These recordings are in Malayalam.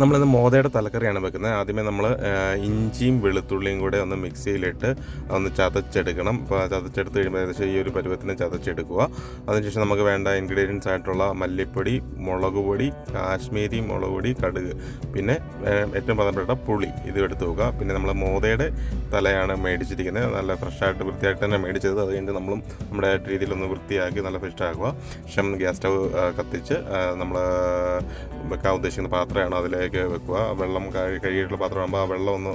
നമ്മളിന്ന് മോതയുടെ തലക്കറിയാണ് വെക്കുന്നത്. ആദ്യമേ നമ്മൾ ഇഞ്ചിയും വെളുത്തുള്ളിയും കൂടെ ഒന്ന് മിക്സിയിലിട്ട് ഒന്ന് ചതച്ചെടുക്കണം. അപ്പോൾ ചതച്ചെടുത്ത് കഴിയുമ്പോൾ ഏകദേശം ഈ ഒരു പരുവത്തിന് ചതച്ചെടുക്കുക. അതിനുശേഷം നമുക്ക് വേണ്ട ഇൻഗ്രീഡിയൻസ് ആയിട്ടുള്ള മല്ലിപ്പൊടി മുളക് പൊടി കാശ്മീരി മുളക് പൊടി കടുക്. പിന്നെ ഏറ്റവും പ്രധാനപ്പെട്ട പുളി. ഇത് എടുത്ത് വെക്കുക. പിന്നെ നമ്മൾ മോതയുടെ തലയാണ് മേടിച്ചിരിക്കുന്നത്. നല്ല ഫ്രഷായിട്ട് വൃത്തിയായിട്ട് തന്നെ മേടിച്ചത്. അത് കഴിഞ്ഞ് നമ്മളും നമ്മുടെ രീതിയിലൊന്ന് വൃത്തിയാക്കി നല്ല ഫ്രഷാക്കുക ശേഷം ഗ്യാസ് സ്റ്റവ് കത്തിച്ച് നമ്മൾ വെക്കാൻ ഉദ്ദേശിക്കുന്ന പാത്രമാണ് അതിലേക്ക് വെക്കുക. വെള്ളം കഴി- കഴുകിയിട്ടുള്ള പാത്രമാകുമ്പോൾ ആ വെള്ളം ഒന്ന്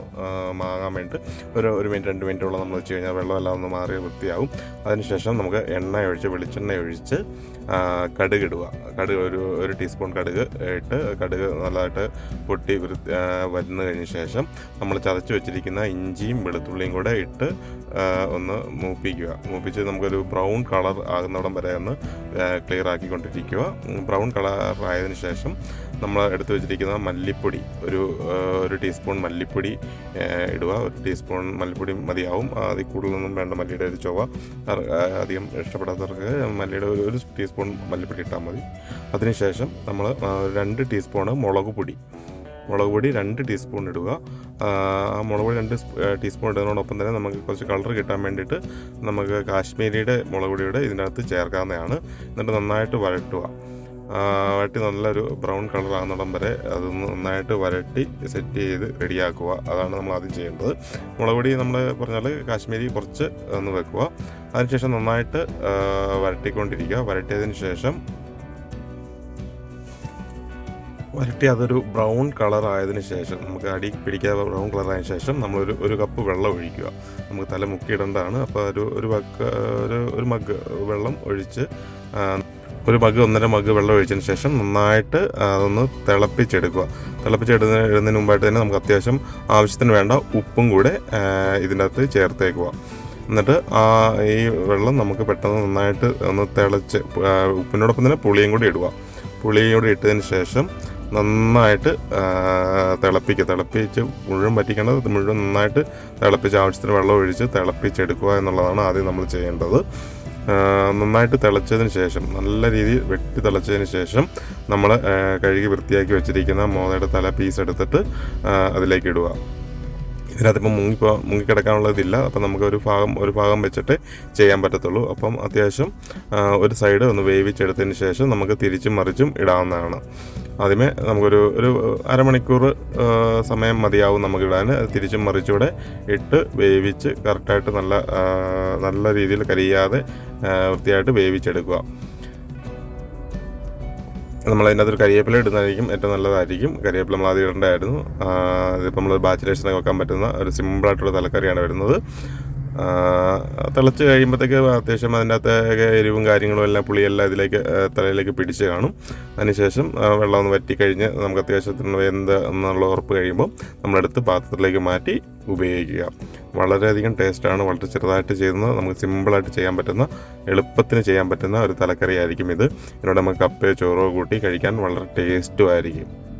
മാങ്ങാൻ വേണ്ടി ഒരു ഒരു മിനിറ്റ് രണ്ട് മിനിറ്റ് മിനിറ്റോളം നമ്മൾ വെച്ച് കഴിഞ്ഞാൽ വെള്ളം എല്ലാം ഒന്ന് മാറി വൃത്തിയാവും. അതിനുശേഷം നമുക്ക് എണ്ണ ഒഴിച്ച് വെളിച്ചെണ്ണ ഒഴിച്ച് കടുക് ഇടുക കടുക് ഒരു ഒരു ടീസ്പൂൺ കടുക് ഇട്ട് കടുക് നല്ലതായിട്ട് പൊട്ടി വൃത്തി വരുന്ന കഴിഞ്ഞ ശേഷം നമ്മൾ ചതച്ച് വെച്ചിരിക്കുന്ന ഇഞ്ചിയും വെളുത്തുള്ളിയും കൂടെ ഇട്ട് ഒന്ന് മൂപ്പിക്കുക. മൂപ്പിച്ച് നമുക്കൊരു ബ്രൗൺ കളർ ആകുന്നിടം വരെ ഒന്ന് ക്ലിയർ ആക്കിക്കൊണ്ടിരിക്കുക. ബ്രൗൺ കളർ ആയതിനു ശേഷം നമ്മൾ എടുത്തു വെച്ചിരിക്കുന്ന മല്ലിപ്പൊടി. ഒരു ഒരു ടീസ്പൂൺ മല്ലിപ്പൊടി ഇടുക. ഒരു ടീസ്പൂൺ മല്ലിപ്പൊടി മതിയാവും. അതിൽ കൂടുതലൊന്നും വേണ്ട മല്ലിയുടെ ഒരു ചൊവ്വ. അധികം ഇഷ്ടപ്പെടാത്തവർക്ക് മല്ലിയുടെ ഒരു ഒരു ടീസ്പൂൺ മല്ലിപ്പൊടി ഇട്ടാൽ മതി. അതിനുശേഷം നമ്മൾ രണ്ട് ടീസ്പൂണ് മുളക് പൊടി. മുളക് പൊടി രണ്ട് ടീസ്പൂൺ ഇടുക. ആ മുളക് പൊടി രണ്ട് ടീസ്പൂൺ ഇടുന്നതോടൊപ്പം തന്നെ നമുക്ക് കുറച്ച് കളർ കിട്ടാൻ വേണ്ടിയിട്ട് നമുക്ക് കാശ്മീരിയുടെ മുളക് പൊടിയുടെ ഇതിനകത്ത് ചേർക്കാവുന്നതാണ്. എന്നിട്ട് നന്നായിട്ട് വഴട്ടുക ആ, വഴട്ടി നല്ലൊരു ബ്രൗൺ കളർ ആകുന്നിടം വരെ അതൊന്ന് നന്നായിട്ട് വരട്ടി സെറ്റ് ചെയ്ത് റെഡിയാക്കുക. അതാണ് നമ്മൾ ആദ്യം ചെയ്യേണ്ടത്. മുളകുപൊടി നമ്മൾ പറഞ്ഞാൽ കാശ്മീരി കുറച്ച് ഒന്ന് വെക്കുക. അതിനുശേഷം നന്നായിട്ട് വരട്ടിക്കൊണ്ടിരിക്കുക. വരട്ടിയതിന് ശേഷം വരട്ടി അതൊരു ബ്രൗൺ കളർ ആയതിനു ശേഷം നമുക്ക് അടി പിടിക്കാതെ ബ്രൗൺ കളർ ആയതിനു ശേഷം നമ്മളൊരു ഒരു കപ്പ് വെള്ളം ഒഴിക്കുക. നമുക്ക് തല മുക്കിയിടേണ്ടതാണ്. അപ്പോൾ ഒരു ഒരു ഒരു ഒരു മഗ് വെള്ളം ഒഴിച്ച് ഒരു മഗ് ഒന്നര മഗ് വെള്ളം ഒഴിച്ചതിന് ശേഷം നന്നായിട്ട് അതൊന്ന് തിളപ്പിച്ചെടുക്കുക. തിളപ്പിച്ചെടുന്ന ഇടുന്നതിന് മുമ്പായിട്ട് തന്നെ നമുക്ക് അത്യാവശ്യം ആവശ്യത്തിന് വേണ്ട ഉപ്പും കൂടെ ഇതിന്റെ അകത്ത് ചേർത്തേക്കുക. എന്നിട്ട് ആ ഈ വെള്ളം നമുക്ക് പെട്ടെന്ന് നന്നായിട്ട് ഒന്ന് തിളച്ച് ഉപ്പിനോടൊപ്പം തന്നെ പുളിയും കൂടി ഇടുക. പുളിയും കൂടി ഇട്ടതിന് ശേഷം നന്നായിട്ട് തിളപ്പിക്കുക. തിളപ്പിച്ച് മുഴുവൻ പറ്റിക്കേണ്ടത് മുഴുവൻ നന്നായിട്ട് തിളപ്പിച്ച് ആവശ്യത്തിന് വെള്ളം ഒഴിച്ച് തിളപ്പിച്ചെടുക്കുക എന്നുള്ളതാണ് ആദ്യം നമ്മൾ ചെയ്യേണ്ടത്. നന്നായിട്ട് തിളച്ചതിന് ശേഷം നല്ല രീതിയിൽ വെട്ടി തിളച്ചതിന് ശേഷം നമ്മൾ കഴുകി വൃത്തിയാക്കി വെച്ചിരിക്കുന്ന മോതയുടെ തല പീസ് എടുത്തിട്ട് അതിലേക്ക് ഇടുക. ഇതിനകത്തിപ്പോൾ മുങ്ങിപ്പോ മുങ്ങിക്കിടക്കാനുള്ളതില്ല. അപ്പം നമുക്ക് ഒരു ഭാഗം ഒരു ഭാഗം വെച്ചിട്ട് ചെയ്യാൻ പറ്റത്തുള്ളൂ. അപ്പം അത്യാവശ്യം ഒരു സൈഡ് ഒന്ന് വേവിച്ചെടുത്തതിന് ശേഷം നമുക്ക് തിരിച്ചും മറിച്ചും ഇടാവുന്നതാണ്. ആദ്യമേ നമുക്കൊരു ഒരു അരമണിക്കൂർ സമയം മതിയാവും നമുക്ക് ഇടാൻ തിരിച്ചും മറിച്ചൂടെ ഇട്ട് വേവിച്ച് കറക്റ്റായിട്ട് നല്ല നല്ല രീതിയിൽ കരിയാതെ വൃത്തിയായിട്ട് വേവിച്ചെടുക്കുക. നമ്മൾ അതിന്റെ അകത്തൊരു കരിയേപ്പില ഇടുന്നതായിരിക്കും ഏറ്റവും നല്ലതായിരിക്കും. കരിയേപ്പില നമ്മൾ ആദ്യം ഇടേണ്ടതായിരുന്നു. അതിപ്പോൾ നമ്മൾ ബാച്ചിലേഴ്സിനൊക്കെ വെക്കാൻ പറ്റുന്ന ഒരു സിമ്പിളായിട്ടുള്ള തലക്കറിയാണ് വരുന്നത്. തിളച്ച് കഴിയുമ്പോഴത്തേക്ക് അത്യാവശ്യം അതിന്റെ അകത്ത് എരിവും കാര്യങ്ങളും എല്ലാം പുളിയെല്ലാം ഇതിലേക്ക് തലയിലേക്ക് പിടിച്ച് കാണും. അതിനുശേഷം വെള്ളം ഒന്ന് വറ്റി കഴിഞ്ഞ് നമുക്ക് അത്യാവശ്യത്തിന് വെന്ത് എന്നുള്ള ഉറപ്പ് കഴിയുമ്പോൾ നമ്മളെടുത്ത് പാത്രത്തിലേക്ക് മാറ്റി ഉപയോഗിക്കുക. വളരെയധികം ടേസ്റ്റാണ് വളരെ ചെറുതായിട്ട് ചെയ്യുന്നത്. നമുക്ക് സിമ്പിളായിട്ട് ചെയ്യാൻ പറ്റുന്ന എളുപ്പത്തിന് ചെയ്യാൻ പറ്റുന്ന ഒരു തലക്കറി ആയിരിക്കും ഇത്. ഇതിനോട് നമുക്ക് കപ്പയോ ചോറോ കൂട്ടി കഴിക്കാൻ വളരെ ടേസ്റ്റും ആയിരിക്കും.